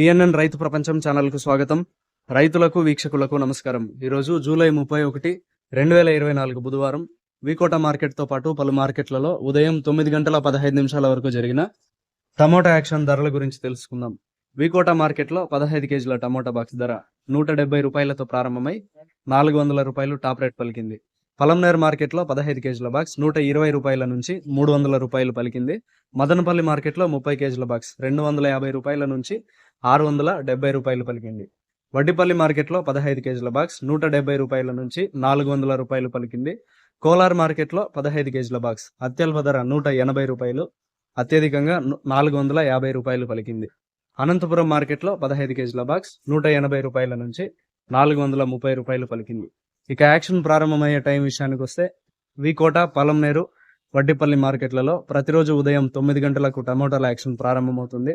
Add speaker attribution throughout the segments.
Speaker 1: PNN రైతు ప్రపంచం ఛానల్కు స్వాగతం. రైతులకు వీక్షకులకు నమస్కారం. ఈరోజు జూలై ముప్పై ఒకటి రెండు వేల ఇరవై నాలుగు బుధవారం. వికోట మార్కెట్తో పాటు పలు మార్కెట్లలో ఉదయం తొమ్మిది గంటల పదహైదు నిమిషాల వరకు జరిగిన టమోటా యాక్షన్ ధరల గురించి తెలుసుకుందాం. వికోట మార్కెట్లో పదహైదు కేజీల టమోటా బాక్స్ ధర నూట డెబ్బై రూపాయలతో ప్రారంభమై నాలుగు వందల రూపాయలు టాప్ రేట్ పలికింది. పలంనేర్ మార్కెట్లో పదహైదు కేజీల బాక్స్ నూట ఇరవై రూపాయల నుంచి మూడు వందల రూపాయలు పలికింది. మదనపల్లి మార్కెట్లో ముప్పై కేజీల బాక్స్ రెండు వందల యాభై రూపాయల నుంచి ఆరు వందల డెబ్బై రూపాయలు పలికింది. వడ్డిపల్లి మార్కెట్లో పదహైదు కేజీల బాక్స్ నూట డెబ్బై రూపాయల నుంచి నాలుగు వందల రూపాయలు పలికింది. కోలార్ మార్కెట్లో పదహైదు కేజీల బాక్స్ అత్యల్ప ధర నూట ఎనభై రూపాయలు అత్యధికంగా నాలుగు వందల యాభై రూపాయలు పలికింది. అనంతపురం మార్కెట్లో పదహైదు కేజీల బాక్స్ నూట ఎనభై రూపాయల నుంచి నాలుగు వందల ముప్పై రూపాయలు పలికింది. ఇక యాక్షన్ ప్రారంభమయ్యే టైం విషయానికి వస్తే వికోట పలంనేరు వడ్డిపల్లి మార్కెట్లలో ప్రతిరోజు ఉదయం తొమ్మిది గంటలకు టమోటాల యాక్షన్ ప్రారంభమవుతుంది.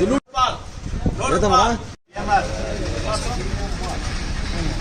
Speaker 2: ఎన్ని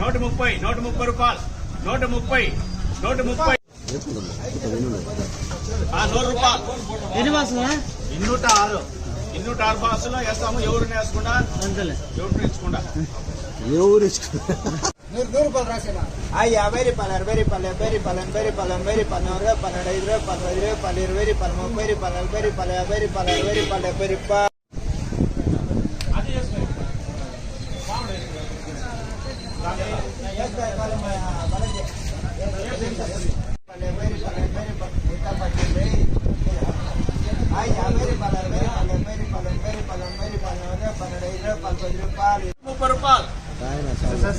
Speaker 3: నూట ముప్పై నూట ముప్పై రూపాయలు. నూట ముప్పై నూట ముప్పై. ఆ, నూరు రూపాయలు. ఇన్నూట ఆరు ఇన్నూట ఆరు బాసులో వేస్తాము ఎవరిని వేసుకుండా ఎవరిని వేసుకుండా
Speaker 2: ఎవరు
Speaker 4: ఆ యాభై రూపాయలు అరవై రూపాయలు డెబ్బై రూపాయలు ఎనభై రూపాయలు ఎనభై రూపాయలు నూరు రూపాయలు ఐదు రూపాయలు పది రూపాయలు ఇరవై రూపాయలు ముప్పై రూపాయలు నలభై రూపాయలు యాభై రూపాయలు అరవై రూపాయలు డెబ్బై రూపాయలు. ان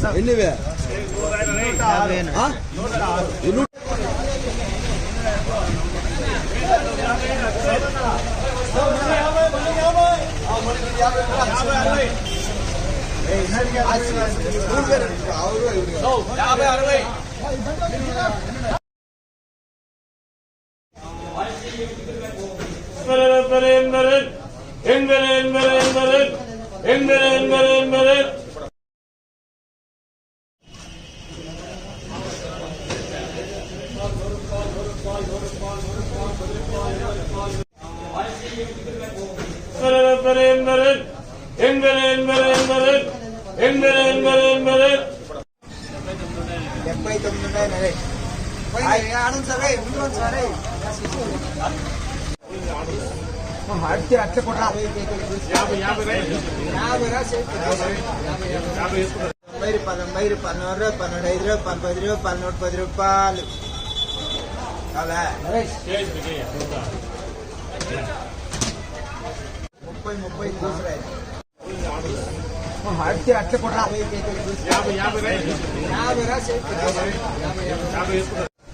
Speaker 4: డెబ్బై తొమ్మిది ఉన్నాయి మరి ఆనంద్ సరే ముందు సరే అడితే అట్లా కూడా పది రూపాయలు పన్నెండు ఐదు రూపాయలు పది రూపాయలు నూట పది రూపాయలు ముప్పై ముప్పై దూసరాయి అడితే అట్లా కూడా
Speaker 3: యాభై యాభై
Speaker 4: యాభై రాసి
Speaker 3: యాభై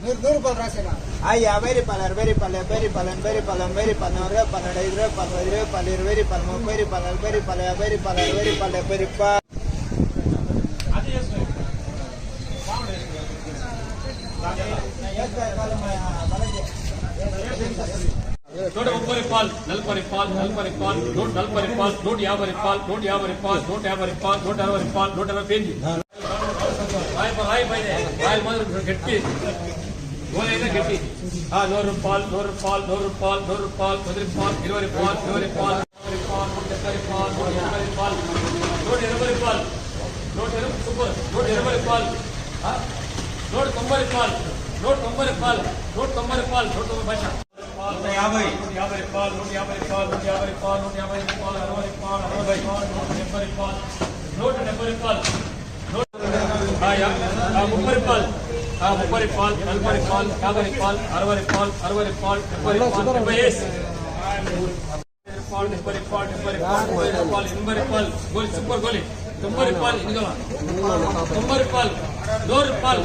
Speaker 4: నూరు నూరు రూపాయలు రాసేనా ఆ యాభై రూపాయలు అరవై రూపాయలు డెబ్బై రూపాయలు ఎనభై రూపాయలు ఎనభై రూపాయలు నూరు రూపాయలు నూట ఐదు రూపాయలు పది రూపాయలు ఇరవై రూపాయలు ముప్పై రూపాయలు నలభై రూపాయలు యాభై రూపాయలు అరవై రూపాయలు డెబ్బై రూపాయలు
Speaker 5: నూట ముప్పై రూపాయలు నలభై రూపాయలు నలభై రూపాయలు నూట నలభై రూపాయలు నూట యాభై రూపాయలు నూట యాభై రూపాయలు నూట యాభై రూపాయలు నూట అరవై రూపాయలు నూట అరవై పేజీ రాయి రాయి పైన రాయి మాదిరి గట్టి గోలైనా గట్టి ఆ నూరు రూపాయలు నూరు రూపాయలు నూరు రూపాయలు నూరు రూపాయలు పది రూపాయలు ఇరవై రూపాయలు ఇరవై రూపాయలు ఇరవై రూపాయలు నూట డెబ్బై రూపాయలు నూట ఎనభై రూపాయలు నూట ఎనభై రూపాయలు నూట ఎనభై సూపర్ నూట ఎనభై రూపాయలు ఆ? నూట తొంభై రూపాయలు నూట తొంభై రూపాయలు నూట తొంభై రూపాయలు నూట తొంభై భాష నూట యాభై నూట యాభై రూపాయలు నూట యాభై రూపాయలు నూట యాభై రూపాయలు నూట యాభై రూపాయలు అరవై రూపాయలు అరవై రూపాయలు నూట డెబ్బై రూపాయలు నూట డెబ్బై రూపాయలు ఆ యా- ఆ ముప్పై రూపాయలు ఆ ముప్పై రూపాయలు నలభై రూపాయలు యాభై రూపాయలు అరవై రూపాయలు అరవై రూపాయలు డెబ్బై రూపాయలు డెబ్బై వేసి రూపాయలు డెబ్బై రూపాయలు డెబ్బై రూపాయలు ముప్పై రూపాయలు ఎనభై రూపాయలు గోలి సూపర్ గోలి తొంభై రూపాయలు ఇదిగో తొంభై రూపాయలు నూరు రూపాయలు